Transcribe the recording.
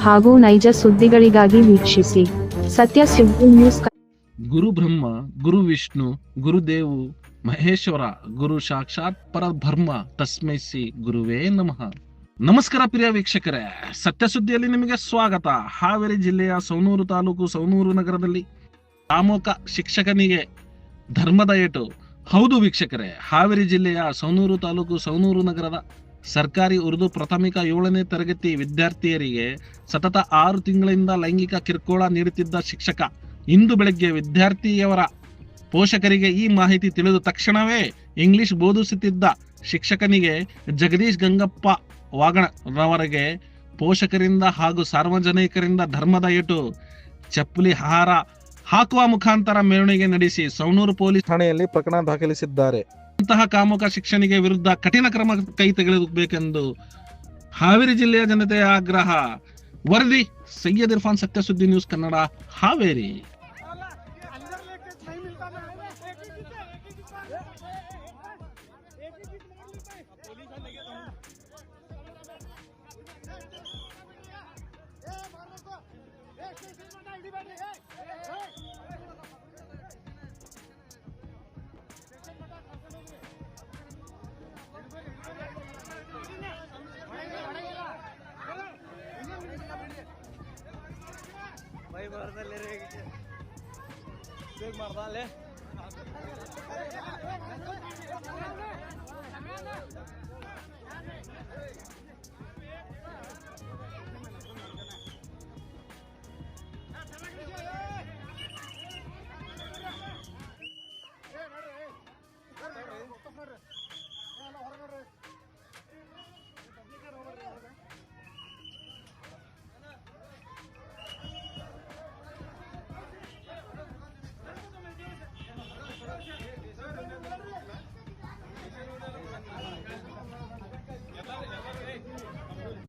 ಹಾಗೂ ನೈಜ ಸುದ್ದಿಗಳಿಗಾಗಿ ವೀಕ್ಷಿಸಿ. ಸತ್ಯ ಸುದ್ದಿ ನ್ಯೂಸ್ ಗುರು ಬ್ರಹ್ಮ, ಗುರು ವಿಷ್ಣು ಗುರುದೇವು ಮಹೇಶ್ವರ, ಗುರು ಸಾಕ್ಷಾತ್ ಪರಬ್ರಹ್ಮ ತಸ್ಮೈ ಶ್ರೀ ಗುರುವೇ ನಮಃ. ನಮಸ್ಕಾರ ಪ್ರಿಯ ವೀಕ್ಷಕರೇ, ಸತ್ಯ ಸುದ್ದಿಯಲ್ಲಿ ನಿಮಗೆ ಸ್ವಾಗತ. ಹಾವೇರಿ ಜಿಲ್ಲೆಯ ಸೌನೂರು ತಾಲೂಕು ಸೌನೂರು ನಗರದಲ್ಲಿ ಕಾಮೋಕ ಶಿಕ್ಷಕನಿಗೆ ಧರ್ಮದ ಏಟು. ಹೌದು ವೀಕ್ಷಕರೇ, ಹಾವೇರಿ ಜಿಲ್ಲೆಯ ಸೌನೂರು ತಾಲೂಕು ಸೌನೂರು ನಗರದ ಸರ್ಕಾರಿ ಉರ್ದು ಪ್ರಾಥಮಿಕ ಏಳನೇ ತರಗತಿ ವಿದ್ಯಾರ್ಥಿಯರಿಗೆ ಸತತ ಆರು ತಿಂಗಳಿಂದ ಲೈಂಗಿಕ ಕಿರುಕುಳ ನೀಡುತ್ತಿದ್ದ ಶಿಕ್ಷಕ. ಇಂದು ಬೆಳಗ್ಗೆ ವಿದ್ಯಾರ್ಥಿಯವರ ಪೋಷಕರಿಗೆ ಈ ಮಾಹಿತಿ ತಿಳಿದ ತಕ್ಷಣವೇ ಇಂಗ್ಲಿಷ್ ಬೋಧಿಸುತ್ತಿದ್ದ ಶಿಕ್ಷಕನಿಗೆ ಜಗದೀಶ್ ಗಂಗಪ್ಪ ವಾಗಣರವರೆಗೆ ಪೋಷಕರಿಂದ ಹಾಗೂ ಸಾರ್ವಜನಿಕರಿಂದ ಧರ್ಮದ ಏಟು ಚಪ್ಪಲಿ ಹಾರ ಹಾಕುವ ಮುಖಾಂತರ ಮೆರವಣಿಗೆ ನಡೆಸಿ ಸೌನೂರು ಪೊಲೀಸ್ ಠಾಣೆಯಲ್ಲಿ ಪ್ರಕರಣ ದಾಖಲಿಸಿದ್ದಾರೆ. ಇಂತಹ ಕಾಮುಕ ಶಿಕ್ಷಣಿಗೆ ವಿರುದ್ಧ ಕಠಿಣ ಕ್ರಮ ಕೈ ತೆಗೆದುಬೇಕೆಂದು ಹಾವೇರಿ ಜಿಲ್ಲೆಯ ಜನತೆಯ ಆಗ್ರಹ ವರದಿ, ಸೈಯದ್ ಇರ್ಫಾನ್ ಸತ್ಯ ಸುದ್ದಿ ನ್ಯೂಸ್ ಕನ್ನಡ, ಹಾವೇರಿ Hey! भाई मरदा ले रहे देख मरदा ले